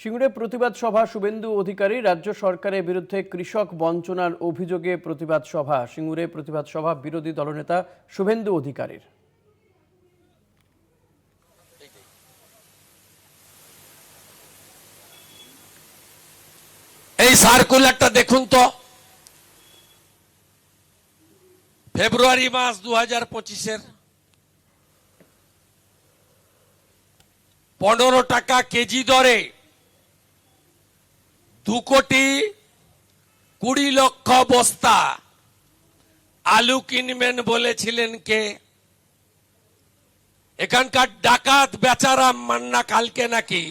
সিঙ্গুরে প্রতিবাদ সভা শুভেন্দু অধিকারী, রাজ্য সরকারের বিরুদ্ধে কৃষক বঞ্চনার অভিযোগে প্রতিবাদ সভা। সিঙ্গুরে প্রতিবাদ সভা বিরোধী দলনেতা শুভেন্দু অধিকারীর। এই সার্কুলারটা দেখুন তো। ফেব্রুয়ারি মাস দু হাজার পঁচিশের। পনেরো টাকা কেজি দরে দু কোটি কুড়ি লক্ষ বস্তা আলু কিনবেন বলেছিলেন কে? এখানকার ডাকাত বেচারাম মান্না কালকে নাকি?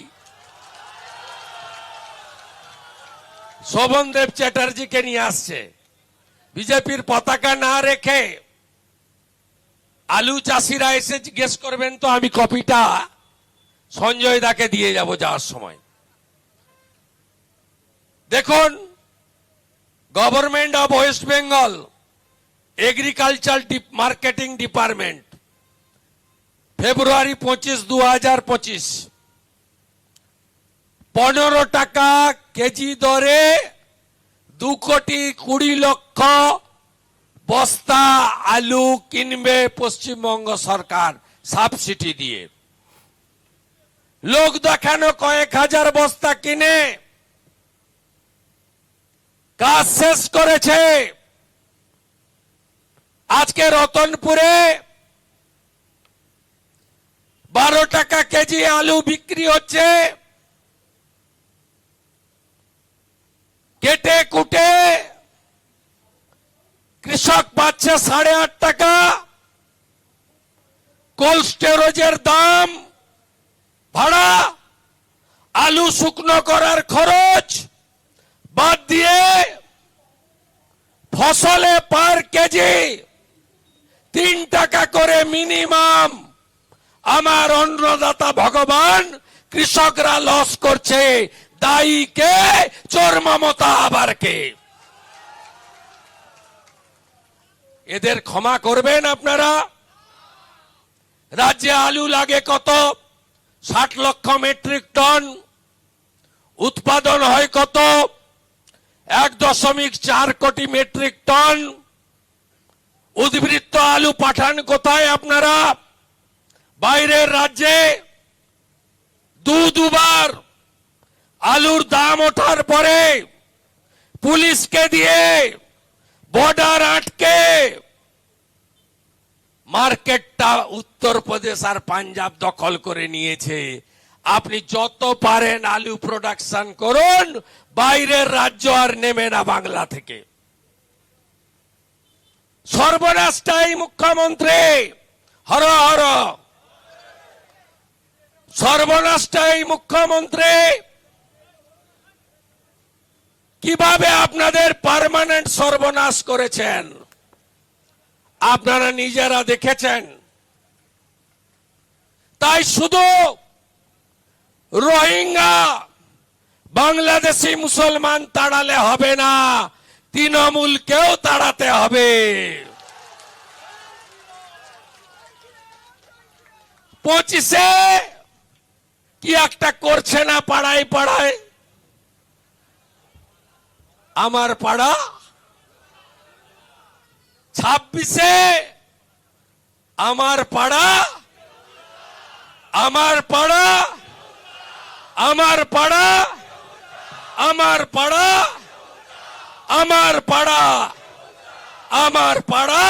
শোভনদেব চ্যাটার্জিকে নিয়ে আসছে। বিজেপির পতাকা না রেখে আলু চাষিরা এসে জিজ্ঞেস করবেন তো আমি কপিটা সঞ্জয় দাকে দিয়ে যাব যাওয়ার সময়। দেখুন government of West Bengal agriculture marketing department ফেব্রুয়ারি পঁচিশ দু হাজার পঁচিশ। পনেরো টাকা কেজি দরে দু কোটি কুড়ি লক্ষ বস্তা আলু কিনবে পশ্চিমবঙ্গ সরকার সাবসিডি দিয়ে। লোক দেখানো কয়েক হাজার বস্তা কিনে কাজ শেষ করেছে। আজকে রতনপুরে বারো টাকা কেজি আলু বিক্রি হচ্ছে। কেটে কুটে কৃষক পাচ্ছে সাড়ে আট টাকা। কোল্ড স্টোরেজের দাম ভাড়া। আলু শুকনো করার খরচ। বাদ দিয়ে ফসলে পার কেজি তিন টাকা করে মিনিমাম আমার অন্নদাতা ভগবান কৃষকরা লস করছে। দায়ী কে? চোর মমতা আবার কে? এদের ক্ষমা করবেন আপনারা? রাজ্যে আলু লাগে কত? ষাট লক্ষ মেট্রিক টন। উৎপাদন হয় কত? এক দশমিক চার কোটি মেট্রিক টন উদ্বৃত্ত আলু পাঠান কোথায় আপনারা? বাইরের রাজ্যে। দু দুবার আলুর দাম ওঠার পরে পুলিশকে দিয়ে বর্ডার আটকে। মার্কেটটা উত্তরপ্রদেশ আর পাঞ্জাব দখল করে নিয়েছে। আপনি যত পারেন আলু প্রোডাকশন করুন, বাইরের রাজ্য আর নেমে না বাংলা থেকে। সর্বনাশটাই মুখ্যমন্ত্রী, হর হর। সর্বনাশটাই মুখ্যমন্ত্রী। কীভাবে আপনাদের পার্মানেন্ট সর্বনাশ করেছেন? আপনারা নিজেরা দেখেছেন। তাই শুধু রোহিঙ্গা, বাংলাদেশি মুসলমান তাড়ালে হবে না তৃণমূলকেও তাড়াতে হবে। পঁচিশে কি একটা করছে না পাড়ায় পাড়ায়? আমার পাড়া? ছাব্বিশে আমার পাড়া? আমার পাড়া? আমার পাড়া আমার পাড়া আমার পাড়া আমার পাড়া,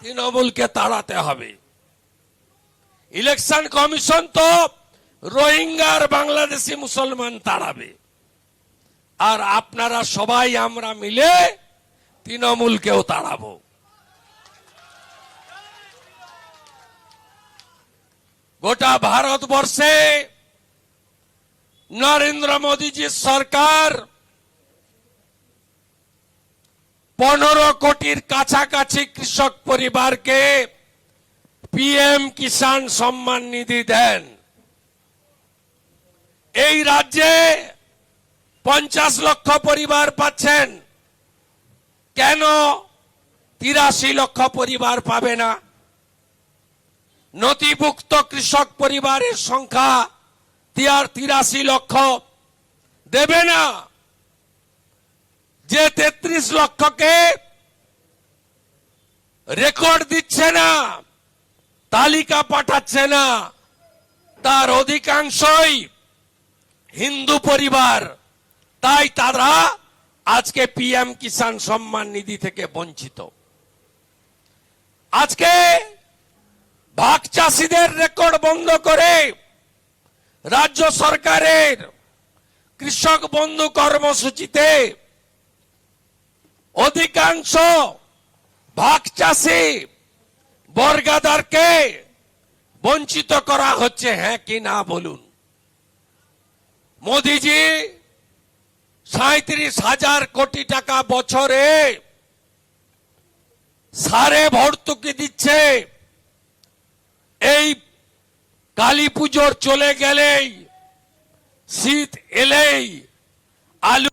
তৃণমূলকে তাড়াতে হবে। ইলেকশন কমিশন তো রোহিঙ্গার বাংলাদেশি মুসলমান তাড়াবে। আর আপনারা সবাই আমরা মিলে তৃণমূলকেও তাড়াবো। গোটা ভারতবর্ষে নরেন্দ্র মোদীজির সরকার পনেরো কোটির কাছাকাছি কৃষক পরিবারকে পিএম কিষাণ সম্মান নিধি দেন। এই রাজ্যে পঞ্চাশ লক্ষ পরিবার পাচ্ছেন। কেন তিরাশি লক্ষ পরিবার পাবে না? নথিভুক্ত কৃষক পরিবারের সংখ্যা তিরাশি লক্ষ দেবে না। যে তেত্রিশ লক্ষকে রেকর্ড দিচ্ছে না, তালিকা পাঠাচ্ছে না, তার অধিকাংশই হিন্দু পরিবার। তাই তারা আজকে পিএম কিষাণ সম্মান নিধি থেকে বঞ্চিত। আজকে ভাগ চাষিদের রেকর্ড বন্ধ করে রাজ্য সরকারের কৃষক বন্ধু কর্মসূচিতে অধিকাংশ ভাগ চাষি বর্গাদারকে বঞ্চিত করা হচ্ছে হ্যাঁ কি না বলুন। মোদিজি সাঁত্রিশ হাজার কোটি টাকা বছরে সারে ভর্তুকি দিচ্ছে। এই কালী পুজোর চলে গেলেই শীত এলেই আলু